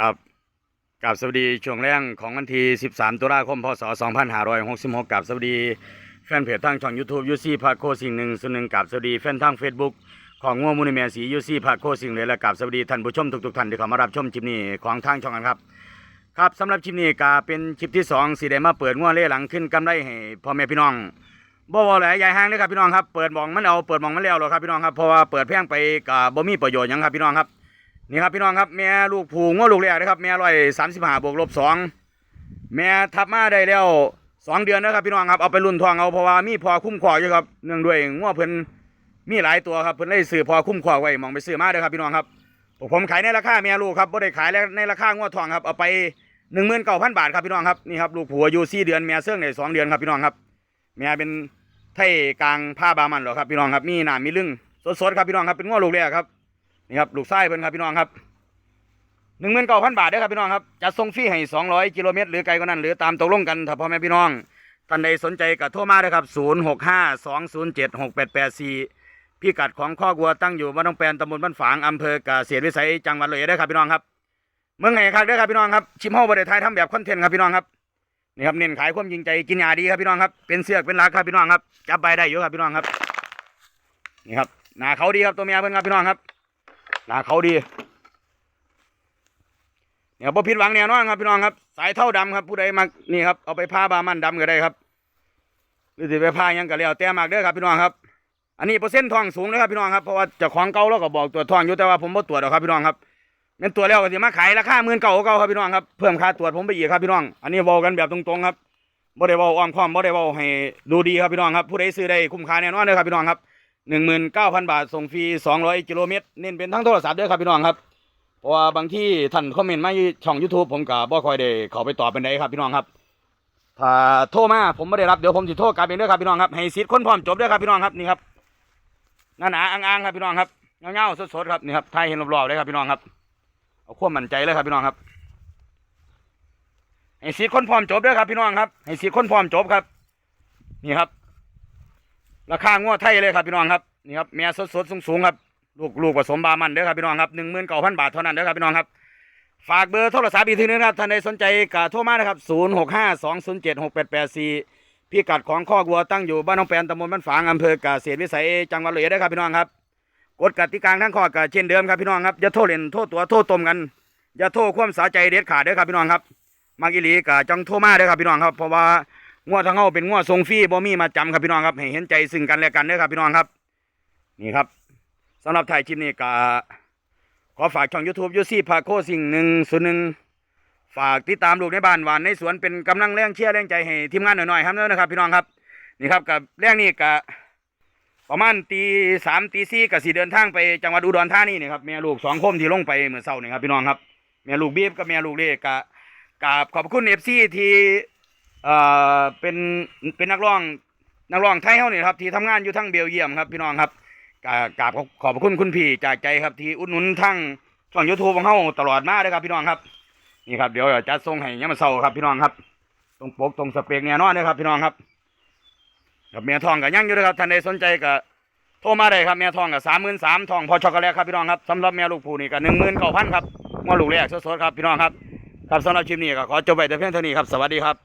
ครับกับสวัสดีช่วงแรงของวันที่ 13 ตุลาคม พศ 2566 กับสวัสดีแฟนเพจทางช่อง YouTube ยูซี่พาโคสิ่งหนึ่งส่วนหนึ่งกับสวัสดีแฟนทาง Facebook ของงัวมูนิเมียสียูซี่พาโคสิ่งเลยและกับสวัสดีท่านผู้ชมทุกๆท่านที่เข้ามารับชมคลิปนี้ของทางช่องกันครับ ครับสำหรับคลิปนี้ก็เป็นคลิปที่2สีได้มาเปิดงัวเล่หลังขึ้นกำไรให้พ่อแม่พี่น้องบ่บ่แหละยายห้างเลยครับพี่น้องครับเปิดมองมันเอาเปิดมองมันแล้วหรอครับพี่น้องครับเพราะว่าเปิดแพงไปก็บ่มีประโยชน์ยังครับพี่น้องครับ นี่ครับพี่น้องครับแม่ลูกผูงว่าลูกแรกนะครับแม่ร้อยสามสิบห้าบวกลบสองแม่ทับมาได้แล้วสองเดือนนะครับพี่น้องครับเอาไปรุ่นทองเอาเพราะว่ามีพอคุ้มคออยู่ครับเนื่องด้วยงัวเพิ่นมีหลายตัวครับเพิ่นเลยซื้อพอคุ้มครอไว้มองไปซื้อมาเด้อครับพี่น้องครับผมขายในราคาแม่ลูกครับบ่ได้ขายในราคางัวทองครับเอาไปหนึ่งหมื่นเก้าพันบาทครับพี่น้องครับนี่ครับลูกผัวอายุสี่เดือนแม่เสื่องในสองเดือนครับพี่น้องครับแม่เป็นไทยกลางผ้าบามันหรอครับพี่น้องครับมีหนามมีลึงสดๆครับพี่น้องครับเป็นงัวลูกแรกครับ นี่ครับลูกไส้เพิ่นครับพี่น้องครับหนึ่งหมื่นเก้าพันบาทเด้อครับพี่น้องครับจะส่งฟรีให้สองร้อยกิโลเมตรหรือไกลกว่านั้น หรือตามตกลงกันถ้าพ่อแม่พี่น้องท่านใดสนใจก็โทรมาเด้อครับศูนย์หกห้าสองศูนย์เจ็ดหกแปดแปดสี่พิกัดของข้อกวัวตั้งอยู่บ้านน้องแปนตำบลบ้านฝางอำเภอกเกษตรวิสัยจังหวัดเลยเด้อครับพี่น้องครับเมืองไหนครับเด้อครับพี่น้องครับชิมเฮาประเทศไทยทำแบบคอนเทนต์ครับพี่น้องครับนี่ครับเน้นขายความจริงใจกินยาดีครับพี่น้องครับเป็นเสือกเป็นรักครับพี่น้องครับจับใบได้อยู่ครับพี่น้องครับนี่ครับหน้าเขาดีครับตัวเมียเพิ่นครับพี่น้องครับ หน้าเขาดีเนี่ยบ่ผิดหวังแน่นอนครับพี่น้องครับ สายเท่าดำครับ ผู้ใดมักนี่ครับเอาไปผ้าบามันดำก็ได้ครับหรือสิไปผ้ายังก็แล้วแต่มากเด้อครับพี่น้องครับ อันนี้เปอร์เซ็นต์ทองสูงเลยครับพี่น้องครับเพราะว่าจ้าของเก่าเราก็บอกตรวจทองอยู่แต่ว่าผมบ่ตรวจหรอกครับพี่น้องครับแม่นตรวแล้วก็สิมาขายราคาหมื่นเก่าเก่าครับพี่น้องครับเพิ่มค่าตรวจผมไปอีกครับพี่น้อง อันนี้เว้ากันแบบตรงๆครับบ่ได้เว้าอ้อมค้อมบ่ได้เว้าให้ดูดีครับพี่น้องครับผู้ใดซื้อได้คุ้มค่าแน่นอนเด้อครับพี่น้องครับ หนึ่งหมื่นเก้าพันบาท ส่งฟรีสองร้อยกิโลเมตร เน้นเป็นทั้งโทรศัพท์ด้อครับพี่น้องครับ เพราะว่าบางที่ท่านคอมเมนต์มาอยู่ช่อง YouTube ผมก็บ่ค่อยได้เข้าไปตอบเป็นไดครับพี่น้องครับ ถ้าโทรมาผมไม่ได้รับเดี๋ยวผมสิโทรกลับเองเด้อครับพี่น้องครับ ให้สิทธิ์คนพร้อมจบด้อครับพี่น้องครับนี่ครับหนาหนาอ่างๆครับพี่น้องครับเงาๆสดๆครับนี่ครับถ่ายเห็นรอบๆเลยครับพี่น้องครับ เอาความมั่นใจเลยครับพี่น้องครับ ให้สิทธิ์คนพร้อมจบด้อครับพี่น้องครับ ให้สิทธิ์คนพร้อมจบครับ นี่ครับ ราคางวดไทยเลยครับพี่น้องครับนี่ครับแม่สดๆสูงๆครับลูกลูกผสมบามันเด้อครับพี่น้องครับหนึ่งหมื่นเก้าพันบาทเท่านั้นเด้อครับพี่น้องครับฝากเบอร์โทรศัพท์อีกทีนึงครับท่านใดสนใจก็โทรมานะครับศูนย์หกห้าสองศูนย์เจ็ดหกแปดแปดสี่พิกัดของข้อกวัวตั้งอยู่บ้านน้องแปนตำบลบ้านฝางอำเภอกาเกษตรวิสัยจังหวัดเลยเด้อครับพี่น้องครับกฎกติกาทั้งข้อก็เช่นเดิมครับพี่น้องครับอย่าโทษเล่นโทษตัวโทษตมกันอย่าโทษความสาใจเด็ดขาดเด้อครับพี่น้องครับมากิลีก็จังโทรมาเด้อครับพี่น้องครับเพราะว่า งวดทางเฮาเป็นงวดทรงฟรีบ่มีมาจำครับพี่น้องครับให้เห็นใจซึ่งกันและกันเด้อครับพี่น้องครับ นี่ครับสำหรับถ่ายคลิปนี้ก็ขอฝากช่อง YouTube ยูซี่พาโคสิ่งหนึ่งส่วนหนึ่งฝากติดตามลูกในบ้านหวานในสวนเป็นกำลังแรงเชียร์แรงใจให้ทีมงานหน่อยๆครับด้อนะครับ พี่น้องครับ นี่ครับกับแรงนี้กะประมาณตีสามตีสี่กับสี่เดินทางไปจังหวัดอุดรธานีนี่ครับแม่ลูกสองคมที่ลงไปเหมื่อเช้านี่ครับพี่น้องครับแม่ลูกบีบกับแม่ลูกเล็กกะกราบขอบคุณเอฟซีที่ อ่อเป็นเป็นนักร้องนักร้องไทยเฮานี่ครับที่ทำงานอยู่ทั้งเบลเยียมครับพี่น้องครับกราบกราบขอบขอบพระคุณคุณพี่จากใจครับที่อุดหนุนทั้งช่องยูทูบของเฮาตลอดมาเลยครับพี่น้องครับนี่ครับเดี๋ยวจะส่งให้ยามมาเช้าครับพี่น้องครับ ตรงปกตรงสเปกแน่นอนเลยครับพี่น้องครับกับเมียทองกับยังอยู่เลยครับท่านใดสนใจก็โทรมาได้ครับเมียทองกับสามหมื่นสามทองพอช็อกโกแลตครับพี่น้องครับสำหรับเมียลูกผู้นี่ก็หนึ่งหมื่นเก้าพันครับงอลูกแรกสดๆครับพี่น้องครับครับสำหรับคลิปนี้ก็ขอจบไปแต่เพียงเท่านี้ครับสวัสดีครับ